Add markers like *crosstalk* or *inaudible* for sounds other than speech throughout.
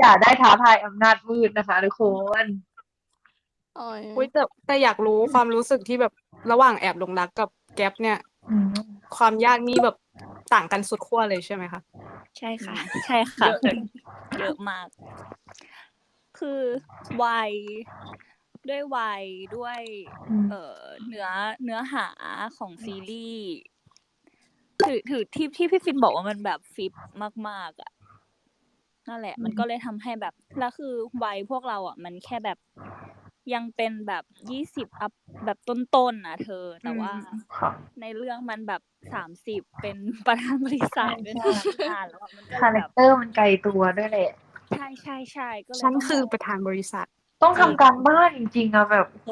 อย่าได้ท้าทายอำนาจมืดนะคะทุกคนโอ้ยอุ้ยแต่แต่อยากรู้ความรู้สึกที่แบบระหว่างแอบหลงรักกับแก๊ปเนี่ย อืมความยากนี่แบบต่างกันสุดขั้วเลยใช่ไหมคะ ใช่ค่ะ ใช่ค่ะ เยอะมาก คือวัยด้วยวัยด้วย อืม เอ่อเนื้อเนื้อหาของซีรีส์ถือถือที่ที่พี่ฟินบอกว่ามันแบบฟิปมาก ๆ อะ นั่นแหละ มันก็เลยทำให้แบบแล้วคือวัยพวกเราอะ มันแค่แบบยังเป็นแบบยี่สิบอัพแบบต้นๆนะเธอ แต่ว่าค่ะในเรื่องมันแบบสามสิบเป็นประธานบริษัทใช่เป็นใช่ผู้จัดการแล้วอะมันก็คาเลแรยคแบบเตอร์มันไกลตัวด้วยแหละใช่ใช่ใช่ก็เลยฉันต้องคือแบบประธานบริษัท ต้องทำการบ้านจริงๆอะแบบโห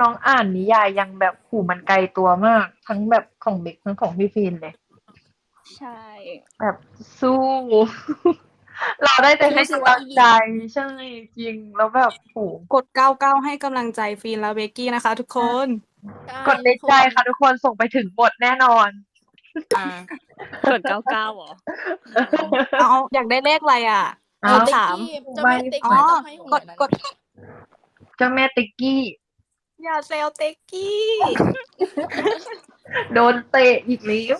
น้องอ่านนิยายยังแบบโหมันไกลตัวมาก ทั้งแบบของเบกทั้งของพี่ฟินเลย ใช่ แบบสู้ เราได้แต่ให้กำลังใจใช่จริงแล้วแบบโหกด99ให้กำลังใจฟีนและเบกกี้นะคะ ทุกคน กดในใจค่ะทุกคนส่งไปถึงบทแน่นอน อ่ากดเก้าเก้าเหรอเอาอยากได้เลขอะไรอะเอาเอาติ๊กสามกี้เจ้าแม่ติ๊กอ๋อกี้ต้องให้หวยกดนะกดเจ้าแม่ติ๊กกี้ อย่าเซลเต็กกี้ โดนเตะอีกแล้ว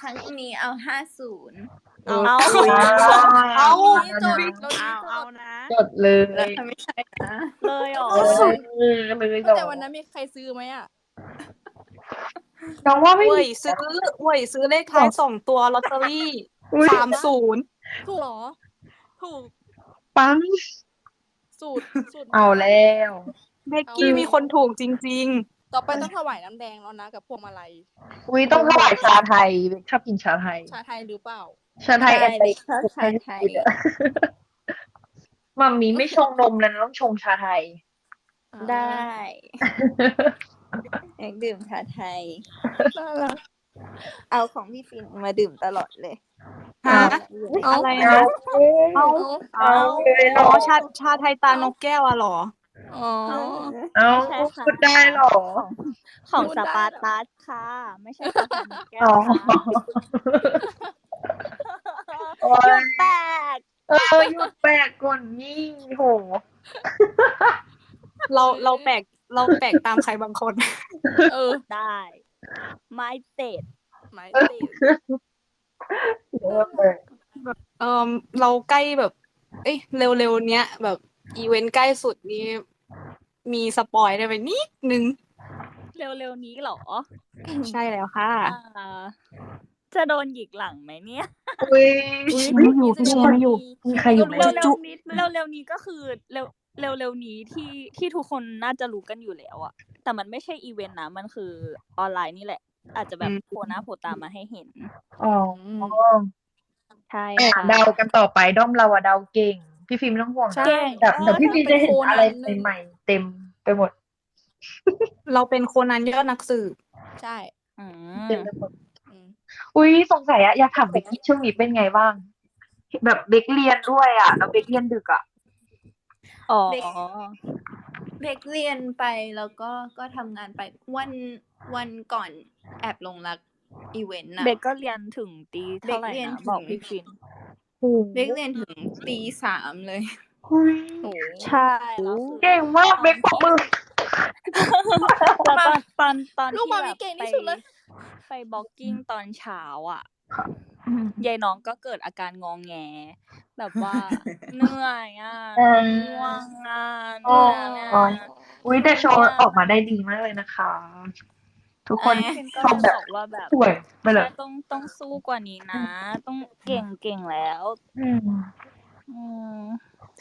ครั้งนี้เอาห้าศูนย์ เอาเอาเอานี่จดเราเอาเอาจดนะจดเลยไม่ใช่นะเลยเหรอเออเลยเหรอแต่วันนั้นมีใครซื้อไหมอะน้องว่าไม่เว้มียซื้อเว้ยซื้อเลขท้ายสองตัวลอตเตอรี่อุ๊ยสามศูนย์ถูกเหรอ ถูก ปัง สูตรสูตรเอาแล้วเบกกี้มีคนถูกจริงต่อไปต้องถวายน้ำแดงแล้วนะกับพวงมาลัยอุ้ยต้องถวายชาไทยเบกชอบกินชาไทย ชาไทยหรือเปล่า ชาไทยแอนติชาไทยไทยมัมมี่ไม่ชงนมแล้วนะต้องชงชาไทย ได้ อยากดื่มชาไทยน่ารักเอาของพี่ฟินมาดื่มตลอดเลยๆฮะอะไรเอานะเอาเอาเลยเหรอ๋ออชาชาไทยตานกแก้วอะเหรออ๋อเอาใช่ค่ะพูดได้เหรอ ของพูดสได้ปาร์ตัสค่ะ ไม่ใช่ชาไทยนกแก้วอ๋อค่ะ โอ้หยุยดแตกเออหยุดแปลกก่อนนี่โห เราเราแปลกเราแปลกตามใครบางคน เออ ได้ไม้เตดหมายติดเยอะเลยเออเราใกล้แบบ เอ้ยเร็วๆเนี้ย แบบอีเวนต์ใกล้สุดนี้ มีสปอยได้ไหมนิดนึง เร็วๆนี้เหรอ ใช่แล้วค่ะอ่า จะโดนหยิกหลังไหมเนี่ยอุ้ยไม่อยู่พี่เชียร์ไม่อยู่มีใครอยู่ไหมเร็วๆนี้เร็วๆนี้ก็คือเร็วเร็วๆนี้ที่ที่ทุกคนน่าจะรู้กันอยู่แล้วอะแต่มันไม่ใช่อีเวนต์นะมันคือออนไลน์นี่แหละ อาจจะแบบอืมโผล่หน้าโผล่ตามาให้เห็นอ๋อใช่อะค่ะเดากันต่อไปด้อมเราอะเดาเก่ง พี่ฟิล์มไม่ต้องห่วงนะใช่แบบเดี๋ยวพี่ฟิล์มจะเห็นอะไรถ้าเป็นโคนันใหม่ๆเต็มไปหมด เราเป็นโคนันยอดนักสืบใช่อืเต็มมไปหมด อืมอุ้ยสงสัยอะอยากถามเบกกี้ช่วงนี้เป็นไงบ้าง แบบเบกเรียนด้วยอะแล้วเบกเรียนดึกอะอ๋อเด็กเด็กเรียนไปแล้วก็ก็ทำงานไปวันวันก่อนแอบลงรักอีเวนต์นะเบกก็เรียนถึงตีเท่าไหร่เบกเรียนนะถึงบอกพี่ฟินเด็กเรียนถึงตีสามเลยอุ้ยโอ้ใช่แล้วคือเก่งมากเบกปรบมือ ตอนตอนตอนตอนลูกที่มาแบมีบเก่งไปที่สุดเลย ไปบล็อกกิ้งตอนเช้าอะอืมยายน้องก็เกิดอาการงองแง แบบว่า เหนื่อยอะเออ ง่วงอะโอ้เหนื่อยโอ้อะยอุ้ยแต่โชว์ออกมาได้ดีมากเลยนะคะ ทุกคนเฟินก็ชมเลยแบบบอกว่าแบบสวยไปเลยใช่ต้องต้องสู้กว่านี้นะ ต้องเก่งเก่งแล้ว อืม อืม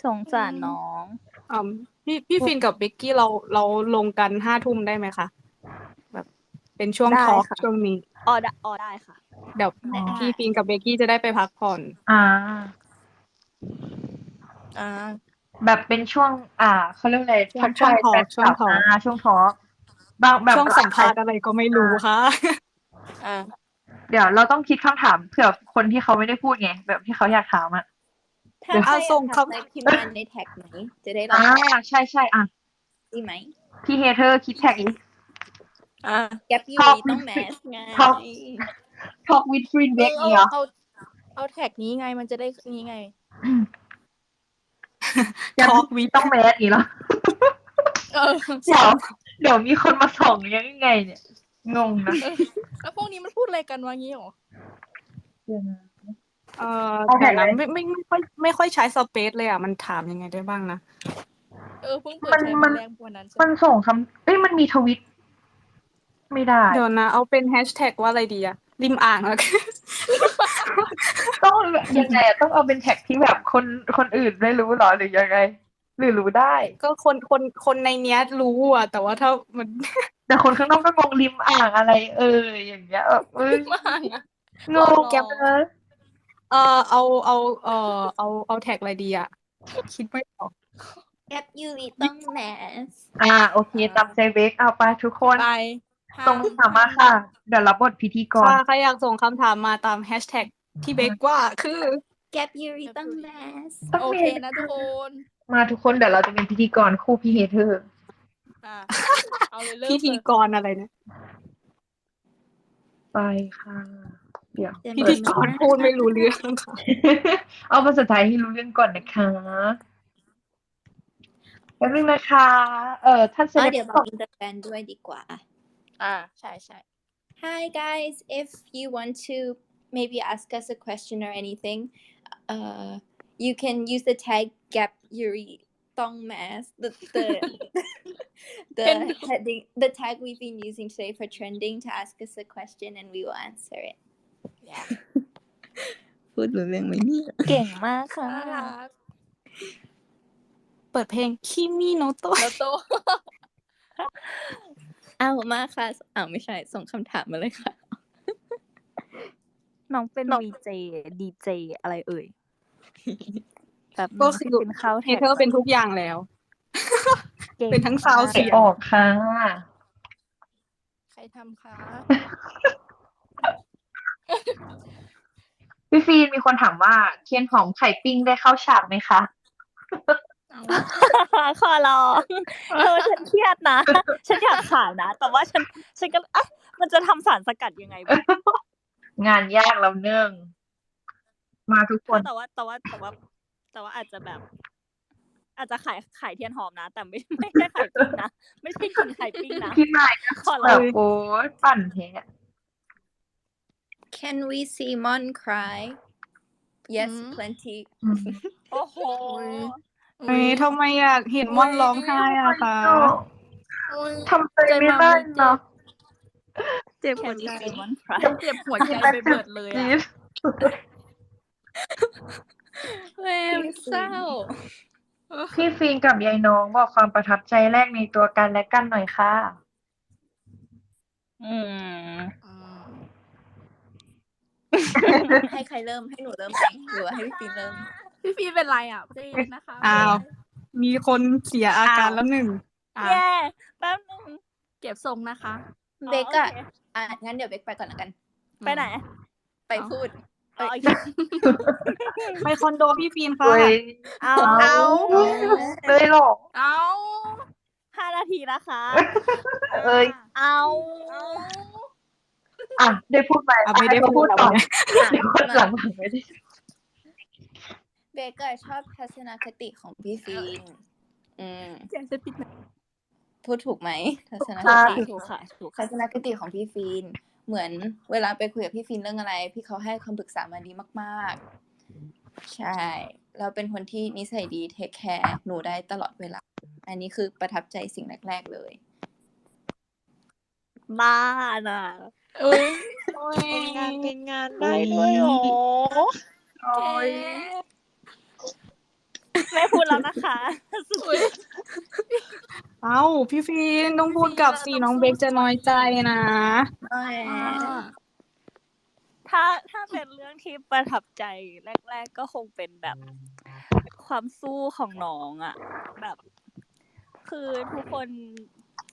สงสารน้อง อืมพี่พี่ฟินกับเบกกี้เราเราลงกันห้าทุ่มได้ไหมคะแบบเป็นช่วงได้ทอล์กค่ะ ช่วงนี้ออได้ออได้ค่ะ เดี๋ยวอ๋อพี่ฟินกับเบกกี้จะได้ไปพักผ่อน อ่า อ่า แบบเป็นช่วง อ่าเขาเรียกอะไรช่วงทักทายช่วงแฟนช่วงคลับทอล์กอ่าช่วงทอล์กบางแบบช่วงสัมภาษณ์อะไรก็ไม่รู้ค่ะ อ่า เดี๋ยวเราต้องคิดคำถามเผื่อคนที่เขาไม่ได้พูดไง แบบที่เขาอยากถามอะ ถ้าเดี๋ยวใครเอาส่งอยากครับทำอะไรพิมพ์มาในแท็กไหนจะได้ลออ่างใช่ใช่อะดีไหมพี่เฮเธอร์คิดแท็กอีกอ่าแกปยูท็อปวีต้องแมสไงท็อป Talk with Friend เอ Beck อเอาเนี่ยเหรอเอาเอาแท็กนี้ไงมันจะได้นี้ไงยัง Talk with ต้องแมสอีกแล้วเออเดี๋ยวเดี๋ยวมีคนมาส่องยังไงเนี่ย งงนะแล้วพวกนี้มันพูดอะไรกันวะงี้หรอเอ่อเอาแผแต่นไหนนั้นไม่ไม่ไม่ค่อยไม่ค่อยใช้สเปซเลยอะ มันถามยังไงได้บ้างนะ เออเพิ่งเปิดมันใช้มัวัน นแรกวันนั้นใช่มันไหมส่งคำเอ้ยมันมีทวิต ไม่ได้ เดี๋ยวนะ เอาเป็นแฮชแท็กว่าอะไรดีอะริมอ่างแล้วกัน ต้องยังไงอะต้องเอาเป็นแท็กที่แบบคนคนอื่นไม่รู้เหรอหรือยังไง หรือรู้ได้ ก็คนคนคนในเนี้ยรู้อะ แต่ว่าถ้ามัน แต่คนข้างนอกก็งงริมอ่างอะไร เอออย่างเงี้ยแบบเอ้ยมากอะงงแก๊ปนะ เออเอาเอาเออเอาเอาแท็กอะไรดีอะ คิดไม่ออกแอปยูริต้องแมสอ่าโอเคตามใจเบคเอาไปทุกคนไปตรงถามมาค่ะ เดี๋ยวรับบทพิธีกร ค่ะใครอยากส่งคำถามมาตามแฮชแท็กที่เบกว่าคือแกปยูริต้องแมสโอเคนะทุกคนมาทุกคนเดี๋ยวเราจะเป็นพิธีกรคู่พี่เฮเธอร์อะเอาเลยเริ่มพิธีเลย กรอะไรเนี่ยไปค่ะ เดี๋ยวพิธีกรพูดไม่รู้เรื่องค่ะ เอาภาษาไทยให้รู้เรื่องก่อนนะคะแป๊บนึงนะคะ เออท่านเซอ๋อเลบเดี๋ยวบอกอินเตอร์แฟนด้วยดีกว่า อ่า ใช่ใช่ Hi guys, if you want to maybe ask us a question or anything, uh, you can use the tag Gap Yuri Thong Mask, the the the Can- heading, the tag we've been using today for trending to ask us a question and we will answer it. พูดรู้เรื่องไหมเนี่ยเก่งมากค่ะ น่ารักเปิดเพลงคิมิโนโตะแล้วโตเอามาค่ะอ้าวไม่ใช่ ส่งคำถามมาเลยค่ะ น้องเป็นวีเจดีเจอะไรเอ่ยแบบก็คือเป็นเขาเฮเธอร์เป็นทุกอย่างแล้วก่เป็นทั้งซาวด์เสีเสียยออกค่ะ ใครทำคะ พี่ฟีนมีคนถามว่าเทียนหอมไข่ปิ้งได้เข้าฉากไหมคะเอาขอร้องเออฉันเครียดนะ ฉันอยากขายนะ แต่ว่าฉัน ฉันก็เอ๊ะมันจะทำสารสกัดยังไงวะงานยากแล้วเนื่อง มาทุกคน แต่ว่าแต่ว่าแต่ว่าแต่ว่าอาจจะแบบ อาจจะขายขายเทียนหอมนะ แต่ไม่ไม่ใช่ไข่ปิ้งนะ ไม่ใช่กินไข่ปิ้งนะพี่นายขอแบร้องบโอ้ยปั่นแท้ Can we see Mon cry Yes อืม plenty อืมโอ้โหเฮ้ยทำไมอยากเห็นม่อนร้องไห้อะคะอุ๊ยทำใจไม่ได้เนาะเจ็บแคหัวนดี้ใจซีวันฟรายเจ็บหัวใจไปเบิดเลยอะแม่มันเศร้า พี่ฟีนกับยายน้องบอกความประทับใจแรกในตัวกันและกันหน่อยค่ะ อืม ให้ใครเริ่มให้หนูเริ่มไหมหรือว่าให้พี่ฟินเริ่ม พี่ฟีเป็นไรอะใจเย็นนะคะอ้าวมีคนเสียอาการอ้าวแล้วหนึ่งอะแย่แป๊บนึงเก็บทรงนะคะ เบกอะโอเคอะงั้นเดี๋ยวเบกไปก่อนละกัน ไปไหน ไปพูดอ๋อโอเคไปคอนโดพี่ฟีนค่ะเว้ยเอาเอาเลยเหรอเอาห้านาทีนะคะ เอ้ยเอา อะได้พูดไปอะไม่ได้ให้เขาพูพูดดต่อแล้วเดี๋ยวคนหลังๆไม่ได้เบกอะชอบทัศนคติของพี่ฟินอืมเจ็บจะปิดไหมพูดถูกไหมทัศนคค่ะติถูกค่ะถูกทัค่ะศนคติของพี่ฟินเหมือนเวลาไปคุยกับพี่ฟินเรื่องอะไร พี่เขาให้คำปรึกษามาดีมาก ๆ ใช่ เราเป็นคนที่นิสัยดีเทคแคร์หนูได้ตลอดเวลา อันนี้คือประทับใจสิ่งแรก ๆ เลย บ้าน่ะ เอ้ยเป็นงานเป็นงานได้ด้วยหรอโอ้ยไม่พูดแล้วนะคะอุ๊ยเอ้าพี่ฟีนต้องพูดกับสีน้องเบกจะน้อยใจนะอ่าถ้าถ้าเป็นเรื่องที่ประทับใจแรก ๆ ก็คงเป็นแบบความสู้ของน้องอะแบบ คือทุกคน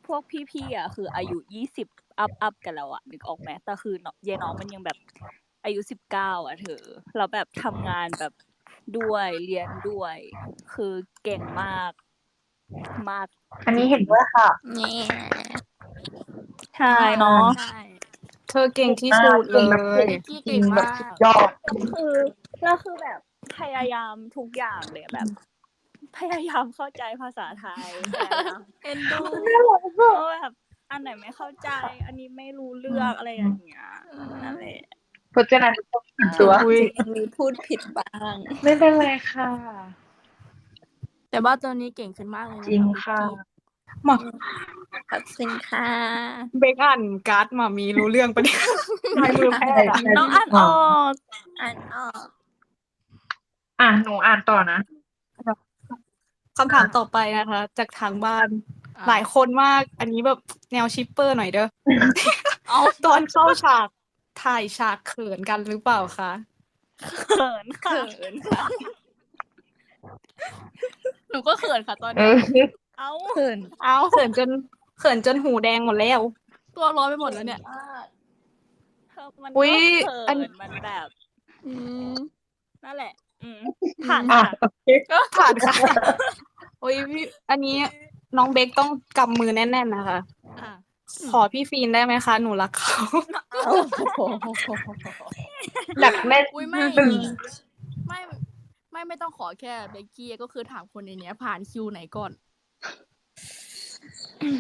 พวกพี่ๆอะคืออายุยี่สิบ อัพอัพกันแล้วอะนึกออกไหมแต่คือเนาะเยน้องมันยังแบบอายุสิบเก้าอะเธอแล้วแบบทำงานแบบด้วยเรียนด้วย คือเก่งมาก มาก อันนี้เห็นด้วยค่ะเนี่ยใช่เนาะใช่เธอเก่งที่สุดเลยพี่จเก่ริงงแบมาบกสุดยอดคือแล้วคือแบบพยายามทุกอย่างเลยแบบพยายามเข้าใจภาษาไทยพยายามเอ็นดูเพราะว่าแบบ อันไหนไม่เข้าใจ อันนี้ไม่รู้เรื่องอะไรอย่างเงี้ยนั่นแหละพจนานุกรมผิดตัวอุ๊ยมีพูดผิดบ้าง ไม่เป็นไรค่ะ แต่ว่าตัวนี้เก่งขึ้นมากเลยนะจริงค่ะมาขอบคุณค่ะ เบกอ่านการ์ดมามีรู้เรื่องปะเนี่ยลายมือแพทย์อะน้องอ่านออกอ่านออกอะหนูอ่านต่อนะคำถามต่อไปนะคะ จากทางบ้าน หลายคนมากอันนี้แบบแนวชิปเปอร์หน่อยเด้อเอาตอนเข้าฉากถ่ายฉากเขินกันหรือเปล่าคะเขินค่ะเขินค่ะหนูก็เขินค่ะตอนเอนี้อเอาเขินเอาเขินจนเขินจนหูแดงหมดแล้ว ตัวร้อนไปหมดแล้วเนี่ยมากเธอมันอุ๊ก็ยเขิอันนมันแบบอืมนั่นแหละอืมผ่านอะค่ะโอเคผ่านค่ะโอ้ยพี่อันนี้ น้องเบกต้องกำมือแน่นๆนะคะ อะขอพี่ฟีนได้ไหมคะ หนูรักเขา โอ้โหหนักแน่น อุ้ยไม่ตึง ไม่ไม่ไม่ต้องขอแค่เบกกี้ก็คือถามคนในเนี้ย ผ่านคิวไหนก่อน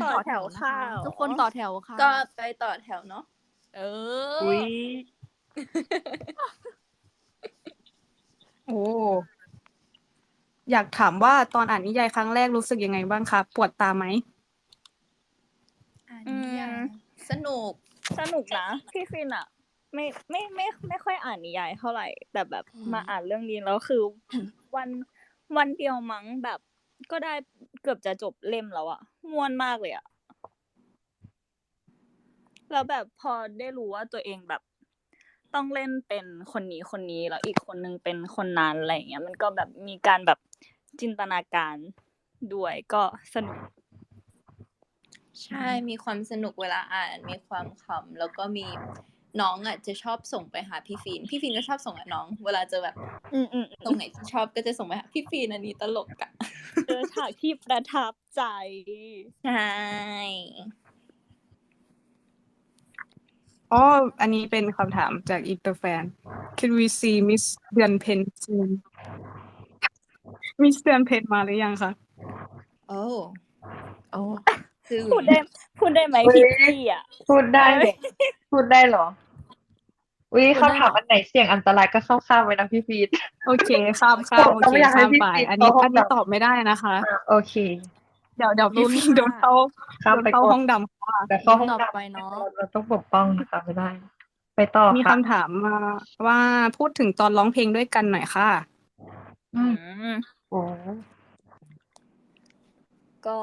ต่อแถวข้าว ทุกคนต่อแถวค่ะก็ไปต่อแถวเนาะเอออุ้ยโอ้ อยากถามว่าตอนอ่านนิยายครั้งแรกรู้สึกยังไงบ้างคะ ปวดตาไหม อ่านอืนิยายมสนุก สนุกนะพี่ฟินอะไม่ไม่ไม่ไม่ค่อยอ่านนิยายเท่าไหร่ แต่แบบอืม มาอ่านเรื่องนี้แล้วคือ วันวันเดียวมั้งแบบก็ได้เกือบจะจบเล่มแล้วอะม่วนมากเลยอะแล้วแบบพอได้รู้ว่าตัวเองแบบ ต้องเล่นเป็นคนนี้คนนี้แล้วอีกคนนึงเป็นคนนั้นอะไรอย่างเงี้ย มันก็แบบมีการแบบ จินตนาการด้วยก็สนุก ใช่มีความสนุกเวลาอ่าน มีความขำแล้วก็มีน้องอะจะชอบส่งไปหาพี่ฟีนพี่ฟีนก็ชอบส่งหาน้อง เวลาเจอแบบอืมอืมตรงไหนที่ชอบก็จะส่งไปหาพี่ฟีนอันนี้ตลกอะเจอฉากที่ประทับใจ ใช่ อ๋อ อันนี้เป็นคำถามจากอินเตอร์แฟน Can we see Miss เดือนเพน soon Miss เดือนเพนมาหรือยังคะโอ้โอ้คือพูดได้พูดได้ไหมเฮ้ยพี่พี่อะ พูดได้เหรอพูดได้เหรออุ้ยคำถามอันไหนเสี่ยงอันตรายก็เข้าข้ามไว้นะพี่ฟีดโอเคข้ามข้ามเราโอเคไม่อยากให้ข้ามพี่ไปปิดอันนี้เพราะอันนี้แบบตอบไม่ได้นะคะอะโอเค เดี๋ยวเดี๋ยวพี่ลุ้นโดนเข้าข้ามโดนไปเข้าก่อห้นองดำค่ะแต่เข้าห้องต่อดำไปเนาะเราต้องปกป้องนะคะไม่ได้ ไปต่อมีค่ะคำถามมาว่าพูดถึงตอนร้องเพลงด้วยกันหน่อยค่ะอืมอืมโอ้ ก็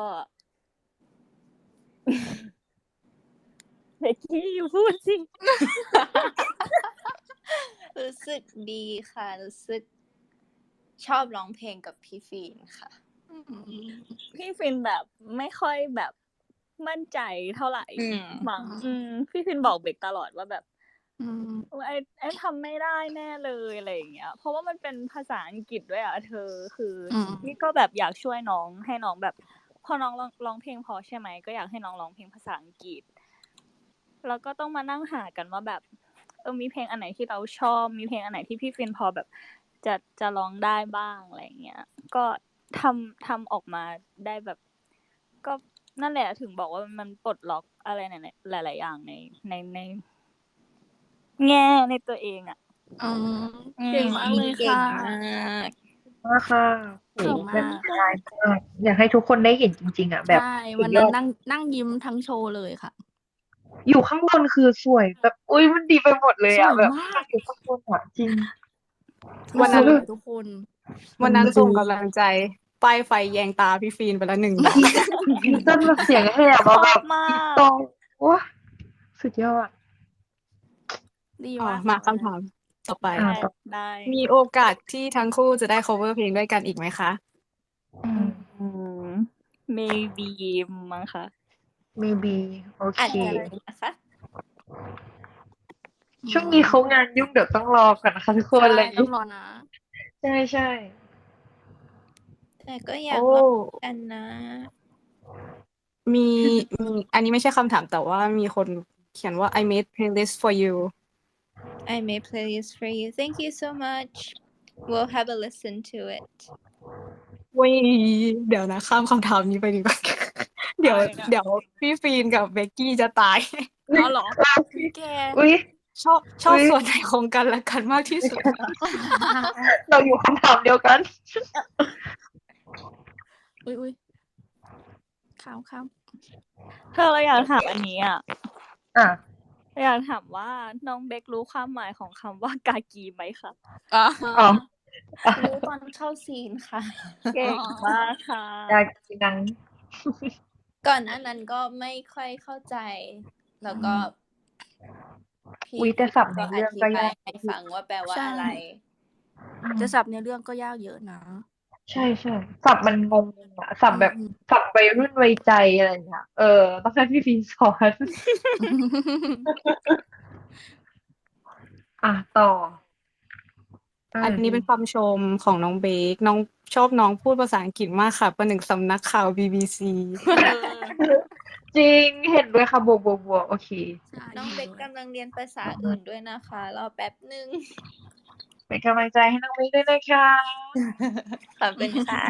เบกกี้อยู่พูดสิรู้สึกดีค่ะ รู้สึกชอบร้องเพลงกับพี่ฟีนค่ะ พี่ฟินแบบไม่ค่อยแบบมั่นใจเท่าไหร่อืม มั้งอืม พี่ฟินบอกเบกตลอดว่าแบบอืมไอ้ไอ้ทำไม่ได้แน่เลยอะไรอย่างเงี้ย เพราะว่ามันเป็นภาษาอังกฤษด้วยอะเธอคืออม นี่ก็แบบอยากช่วยน้องให้น้องแบบ พอน้องร้องร้องเพลงพอใช่ไหมก็อยากให้น้องร้องเพลงภาษาอังกฤษ แล้วก็ต้องมานั่งหากันว่าแบบเออมีเพลงอันไหนที่เราชอบ มีเพลงอันไหนที่พี่ฟินพอแบบจะจะร้องได้บ้างอะไรอย่างเงี้ย ก็ทำทำออกมาได้แบบ ก็นั่นแหละถึงบอกว่ามันปลดล็อกอะไรหลายๆอย่างในในใน แง่ในตัวเองอะอืมอืมเก่งมากเลยเก่งค่ะมากมากค่ะโอ้ เก่งแบมาบกได้มากอยากให้ทุกคนได้เห็นจริง ๆ อะ แบบใช่สุวันดยนั้อนดนั่งนั่งยิ้มทั้งโชว์เลยค่ะ อยู่ข้างบนคือสวยแบบอุ้ยมันดีไปหมดเลยอะสวยแบบมากอยู่ข้างบนอะจริง วันนั้นสวยทุกคน วันนั้นส่งกำลังใจป้ายไฟแยงตาพี่ฟีนไปแล้วหนึ่งจนแบบเสียงแหบอะแบบมากตรงว้าสุดยอดดีอ๋อมากมาคำถาม ต่อไป อะได้ได้ มีโอกาสที่ทั้งคู่จะได้ cover เพลงด้วยกันอีกไหมคะ อืม อืม maybe มั้งคะ maybe โออาจเค จะนะคะ ช่วงนี้เขางานยุ่งเดี๋ยวต้องรอก่อนนะคะทุกคนใช่เลยต้องรอนะ ใช่ใช่ แต่ก็อยากโอ้ร้องกันนะ มีมี อันนี้ไม่ใช่คำถามแต่ว่ามีคนเขียนว่า I made playlist for you I made playlist for you thank you so much we'll have a listen to it อุ้ยเดี๋ยวนะ ข้ามคำถามนี้ไปดีกว่า เดี๋ยว เดี๋ยวพี่ฟีนกับเบกกี้จะตายเอาเหรอแกอุ้ยชอบชอบอุ๊ยส่วนไหนของกันและกันมากที่สุด เราอยู่คำถามเดียวกัน อุ้ยอุ้ยข้ามข้ามเธอเราอยากถามอันนี้อะอะเรา อยากถามว่าน้องเบครู้ความหมายของคำว่ากากีไหมคะอ๋ออ๋อรู้ตอนเข้าซีนค่ะ เก่งมากค่ะอยากกินนังก่อนหน้านั้นก็ไม่ค่อยเข้าใจ แล้วก็พี่อุ้ยแต่สับในก็อเรื่องธิก็บายยากให้ฟังว่าแปลว่าอะไรจะสับในเรื่องก็ยากเยอะนะ ใช่ใช่สับมันงงอะสับแบบอืมสับวัยรุ่นวัยใจอะไรอย่างเงี้ยเออต้องให้พี่ฟินสอนอะต่ออันนี้เป็นคำชมของน้องเบค น้องชอบน้องพูดภาษาอังกฤษมากค่ะ ประหนึ่งสำนักข่าว BBC จริงเห็นด้วยค่ะบวกบวกบวกโอเค น้องเบคกำลังเรียนภาษาอื่นด้วยนะคะ รอแป๊บหนึ่ง เป็นกำลังใจให้น้องมิกด้วยนะคะ ขอบคุณค่ะ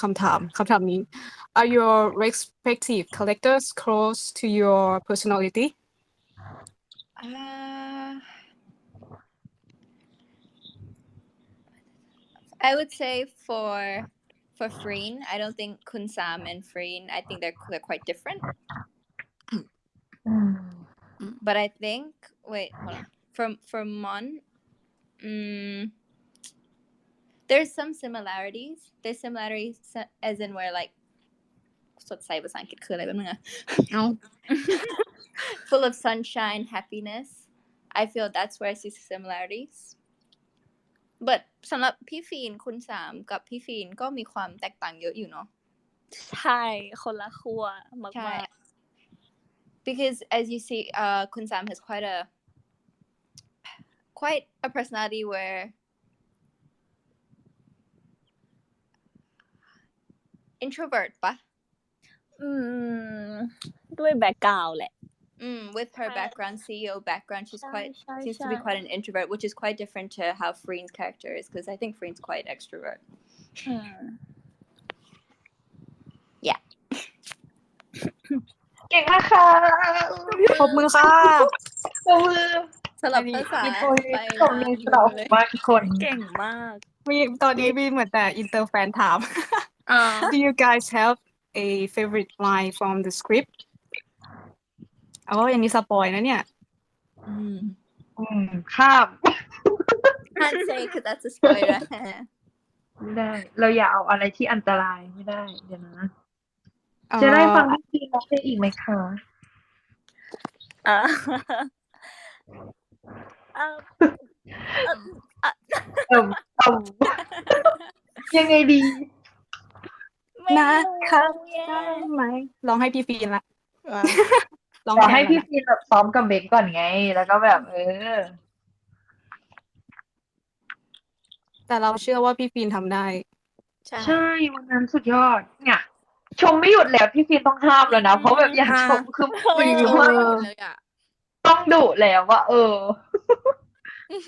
คำถามคำถามนี้ *laughs* Are your respective characters close to your personality Uh, I would say for for Freen, I don't think Kun Sam and Freen. I think they're they're quite different. อืม But I think wait, hold on. From for Mon, mm, there's some similarities. There's similarities s- as in where like สดใสภาษาอังกฤษคืออะไรแป๊บนึงอะ เอา *laughs* full of sunshine, happiness. I feel that's where I see similarities. But สำหรับพี่ฟีนคุณสามกับพี่ฟีนก็มีความแตกต่างเยอะอยู่เนาะ ใช่ คนละขั้วมาก ใช่ มาก because as you see, uh, Kun Sam has quite a quite a personality where introvert ปะ อืม ด้วยแบ็กกราวแหละ Mm, with her Quite- background, CEO background, she's Shy, quite shy, seems to be shy. quite an introvert, which is quite different to how Freen's character is, because I think Freen's quite extrovert. อืม *laughs* เก่งมากค่ะ ปรบมือค่ะ ปรบมือ *laughs* สลับอันนี้ภาษามีคนไปชมในสระผมมากทุกคนเก่งมากมีตอนนี้มีเหมือนแต่อินเตอร์แฟนถามอ่า Do you guys have a favorite line from the script อ๋ออย่างนี้สปอยนะเนี่ย Mm. อืมข้าม Can't say because that's a spoiler. ไม่ได้ เราอย่าเอาอะไรที่อันตรายไม่ได้ เดี๋ยวนะเอ่อจะได้ฟังพี่ฟีนร้องเพลงอีกไหมคะ อ่าอ่าเอิ่มเอิ่มยังไงดีไม่นะครับรู้แย่ได้ไหมลองให้พี่ฟีนละลองขอแทให้นพี่ละฟีนแบบซ้อมกับเบคก่อนไง แล้วก็แบบเออ แต่เราเชื่อว่าพี่ฟีนทำได้ ใช่ ใช่วันนั้นสุดยอด เนี่ย ชมไม่หยุดแล้วพี่ฟีนต้องห้ามแล้วนะ เพราะแบบอยากชมคือไม่ไม่ชรู้อบว่าเลยอะ ต้องดุแล้วว่า เออ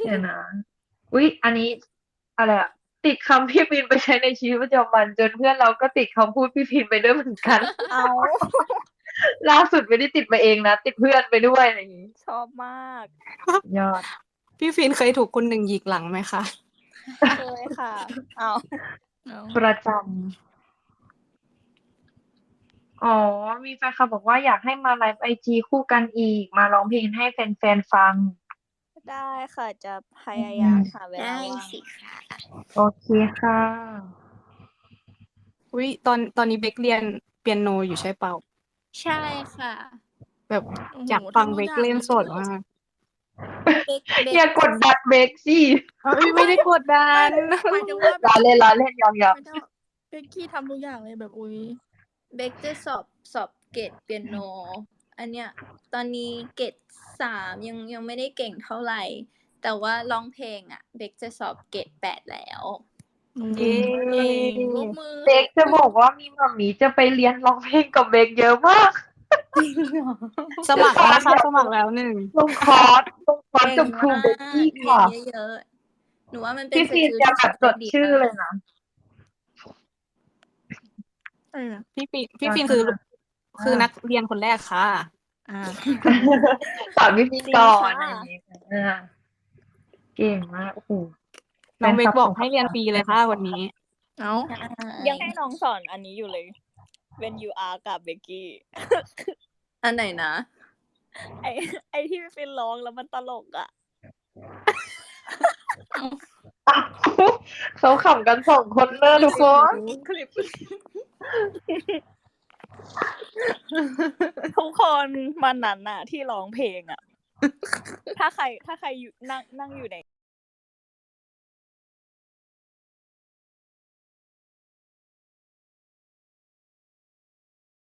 เดี๋ยวนะอุ๊ยอันนี้อะไรอะติดคำพี่ฟีนไปใช้ในชีวิตประจำวัน จนเพื่อนเราก็ติดคำพูดพี่ฟีนไปด้วยเหมือนกันเอาล่าสุดไม่ได้ติดไปเองนะ ติดเพื่อนไปด้วยอะไรอย่างงี้ ชอบมาก ยอด พี่ฟีนเคยถูกคนหนึ่งหยิกหลังไหมคะ เคยค่ะ เอาเอาประจำ อ๋อ มีแฟนคลับบอกว่าอยากให้มาไลฟ์ไอจีคู่กันอีก มาร้องเพลงให้แฟนๆฟัง ได้ค่ะจะพยายามหาเวลาได้ว่างสิค่ะโอเคค่ะ อุ้ยตอนตอนนี้เบคเรียนเปียโนอยู่ใช่เปล่า ใช่ค่ะแบบโอ้โหอยากฟังทำเบทุคอย่างเล่นสดลยมากเบกเบกอย่ากดดันเบกสิเอ้ยไม่ได้กดดัน หมายถึงว่าแบล้อบเล่นล้อเล่นยอมยอมไม่ได้เบกกี้ทำทุกอย่างเลยแบบอุ้ย เบกจะสอบสอบเกรดเปียโน อันเนี้ยตอนนี้เกรดสามยังยังไม่ได้เก่งเท่าไหร่ แต่ว่าร้องเพลงอะ เบกจะสอบเกรดแปดแล้วเย้เก่งลบมือเบกจะบอกว่ามีมัมมี่จะไปเรียนร้องเพลงกับเบกเยอะมากสมัครแล้วนะคะสมัครแล้วหนึ่งลงคอร์สลงคอร์สกับครูเบกกี้เรียค่ะนเยอะๆหนูว่ามันเป็นพี่ฟีนสกิลจะที่แบบจดดีชื่อมากเลยนะ เออ พี่ฟินพี่ฟินคือ คือนักเรียนคนแรกค่ะอ่าสอนพี่ฟินก่อนจริงค่ะอะไรอย่างเงี้ยอ่าเก่งมากโอ้โหน้องเบแฟกคลับอกให้เรียนฟรีเลยค่ะวันนี้ เอายังให้น้องสอนอันนี้อยู่เลย When you are กับเบกกี้ อันไหนนะ ไอไอที่พี่ฟินร้องแล้วมันตลกอะอ้าว เขาขำกันสองคนเนอะทุกคนคลิป ทุกคนมันนั้นน่ะ ที่ร้องเพลงอะ ถ้าใครถ้าใครอยู่นั่งนั่งอยู่ใน